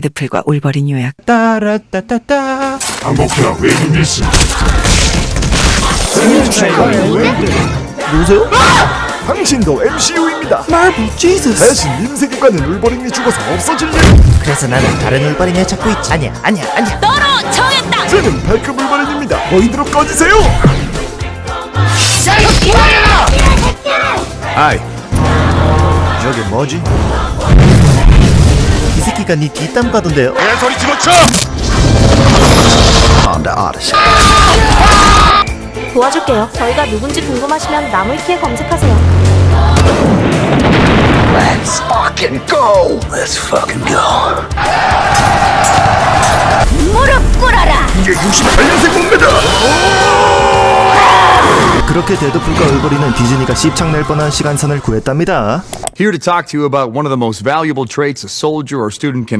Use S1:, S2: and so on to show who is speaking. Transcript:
S1: 데드풀과 올버린 요약.
S2: 따라따따따.
S3: 한국형 웨이빙리스
S2: 누구세요? 당신도 MCU입니다. 마블 지저스 대신 님 세계관은 울버린이 죽어서 없어질 일
S4: 그래서 나는 다른 울버린을 찾고 있지. 아니야 아니야 아니야.
S5: 너로 정했다.
S2: 저는 발급 울버린입니다. 너희들로 꺼지세요!
S4: 아이 저게 뭐지? 이 새끼가 네 뒷담 가던데요?
S3: 개소리 집어쳐!
S5: 도와줄게요. 저희가 누군지 궁금하시면 나무위키에 검색하세요. 무릎 꿇어라.
S3: 이게 68년생 몸매다!
S4: 그렇게 데드풀과 울버린은 디즈니가 씹창 낼 뻔한 시간선을 구했답니다
S6: Here to talk to you about one of the most valuable traits a soldier or student can